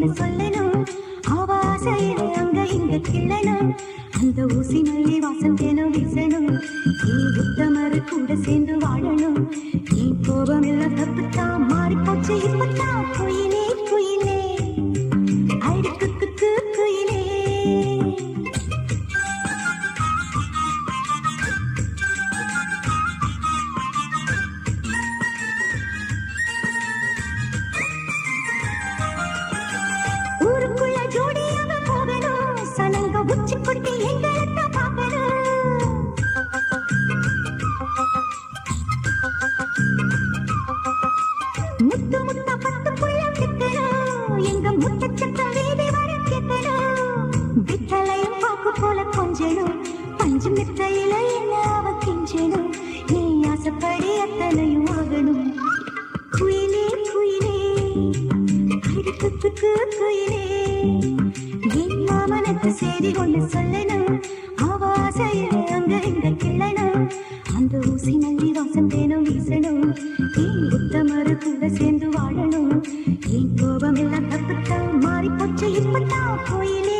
ஒண்ணு சொல்லணும் ஆவாசையில அங்க இங்க கிள்ளணும் அந்த ஊசி மொழி வாசம் தினம் வீசணும். நீ புத்தமரு கூட சேர்ந்து வாழணும். நீ கோபம் எல்லாம் தப்புத்தான் மாறிப்போச்சு இப்பத்தான் போய் கிட்டணும் எங்க முத்தச்சத்த வீதி வர வித்தலையும் போக்கு போல கொஞ்சணும் பஞ்சு மித்தையில என்ன அவ கெஞ்சணும் நீ ஆசைப்படி அத்தனையும் ஆகணும். குயிலே குயிலே அடுக்குக்கு குயிலே. என் மாமனுக்கு சேரி ஒன்று சொல்லணும். அவ அங்க இங்க அந்த ஊசி மல்லி வாசம் தேனும் வீசணும். என் உத்தமரு கூட சேர்ந்து வாழணும்? என் கோபம் எல்லாம் தப்புத்தான்? மாறி போச்சு இப்பத்தான் கோயிலே